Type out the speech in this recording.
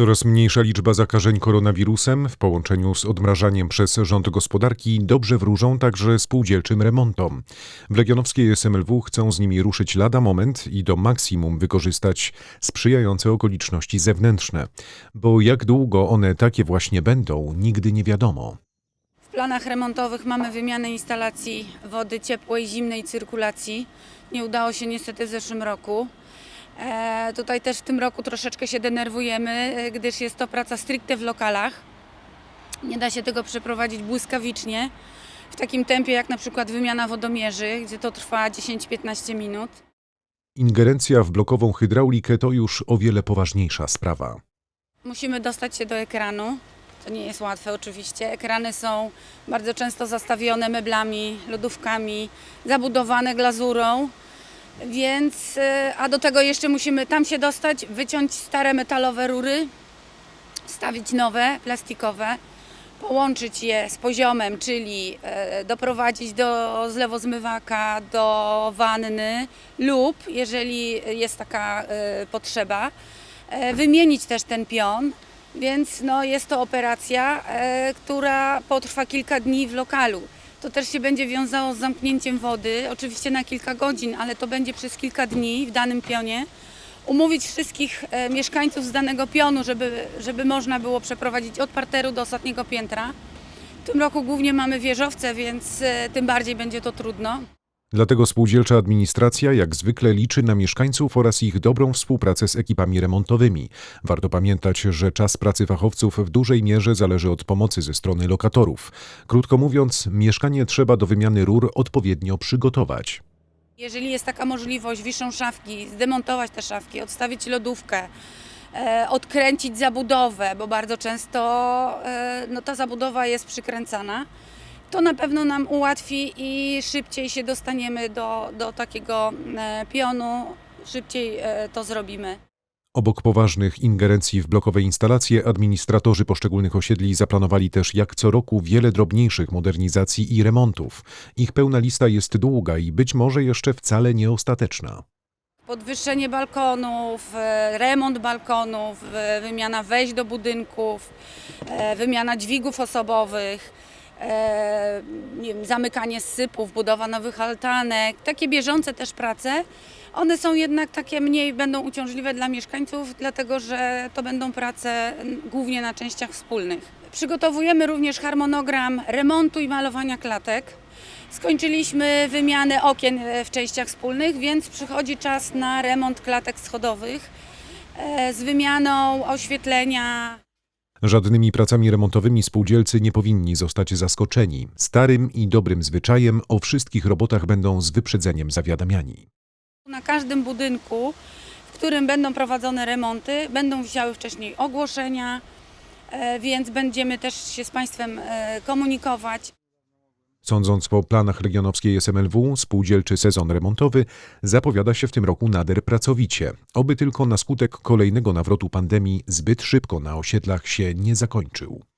Coraz mniejsza liczba zakażeń koronawirusem w połączeniu z odmrażaniem przez rząd gospodarki dobrze wróżą także spółdzielczym remontom. W Legionowskiej SMLW chcą z nimi ruszyć lada moment i do maksimum wykorzystać sprzyjające okoliczności zewnętrzne. Bo jak długo one takie właśnie będą, nigdy nie wiadomo. W planach remontowych mamy wymianę instalacji wody ciepłej, zimnej cyrkulacji. Nie udało się niestety w zeszłym roku. E, tutaj też w tym roku troszeczkę się denerwujemy, e, gdyż jest to praca stricte w lokalach. Nie da się tego przeprowadzić błyskawicznie, w takim tempie jak na przykład wymiana wodomierzy, gdzie to trwa 10-15 minut. Ingerencja w blokową hydraulikę to już o wiele poważniejsza sprawa. Musimy dostać się do ekranu. To nie jest łatwe oczywiście. Ekrany są bardzo często zastawione meblami, lodówkami, zabudowane glazurą. Więc, e, a do tego jeszcze musimy tam się dostać, wyciąć stare metalowe rury, wstawić nowe, plastikowe, połączyć je z poziomem, czyli e, doprowadzić do zlewozmywaka, do wanny lub, jeżeli jest taka e, potrzeba, e, wymienić też ten pion. Więc no, jest to operacja, która potrwa kilka dni w lokalu. To też się będzie wiązało z zamknięciem wody, oczywiście na kilka godzin, ale to będzie przez kilka dni w danym pionie. Umówić wszystkich e, mieszkańców z danego pionu, żeby, żeby można było przeprowadzić od parteru do ostatniego piętra. W tym roku głównie mamy wieżowce, więc e, tym bardziej będzie to trudno. Dlatego spółdzielcza administracja jak zwykle liczy na mieszkańców oraz ich dobrą współpracę z ekipami remontowymi. Warto pamiętać, że czas pracy fachowców w dużej mierze zależy od pomocy ze strony lokatorów. Krótko mówiąc, mieszkanie trzeba do wymiany rur odpowiednio przygotować. Jeżeli jest taka możliwość, wiszą szafki, zdemontować te szafki, odstawić lodówkę, e, odkręcić zabudowę, bo bardzo często e, no, ta zabudowa jest przykręcana, to na pewno nam ułatwi i szybciej się dostaniemy do, do takiego e, pionu, szybciej e, to zrobimy. Obok poważnych ingerencji w blokowe instalacje, administratorzy poszczególnych osiedli zaplanowali też jak co roku wiele drobniejszych modernizacji i remontów. Ich pełna lista jest długa i być może jeszcze wcale nieostateczna. Podwyższenie balkonów, e, remont balkonów, wymiana wejść do budynków, wymiana dźwigów osobowych, e, nie wiem, zamykanie sypów, budowa nowych altanek, takie bieżące też prace. One są jednak takie mniej będą uciążliwe dla mieszkańców, dlatego że to będą prace głównie na częściach wspólnych. Przygotowujemy również harmonogram remontu i malowania klatek. Skończyliśmy wymianę okien e, w częściach wspólnych, więc przychodzi czas na remont klatek schodowych e, z wymianą oświetlenia. Żadnymi pracami remontowymi spółdzielcy nie powinni zostać zaskoczeni. Starym i dobrym zwyczajem o wszystkich robotach będą z wyprzedzeniem zawiadamiani. Na każdym budynku, w którym będą prowadzone remonty, będą wisiały wcześniej ogłoszenia, e, więc będziemy też się z Państwem e, komunikować. Sądząc po planach regionowskiej SMLW, spółdzielczy sezon remontowy zapowiada się w tym roku nader pracowicie. Oby tylko na skutek kolejnego nawrotu pandemii zbyt szybko na osiedlach się nie zakończył.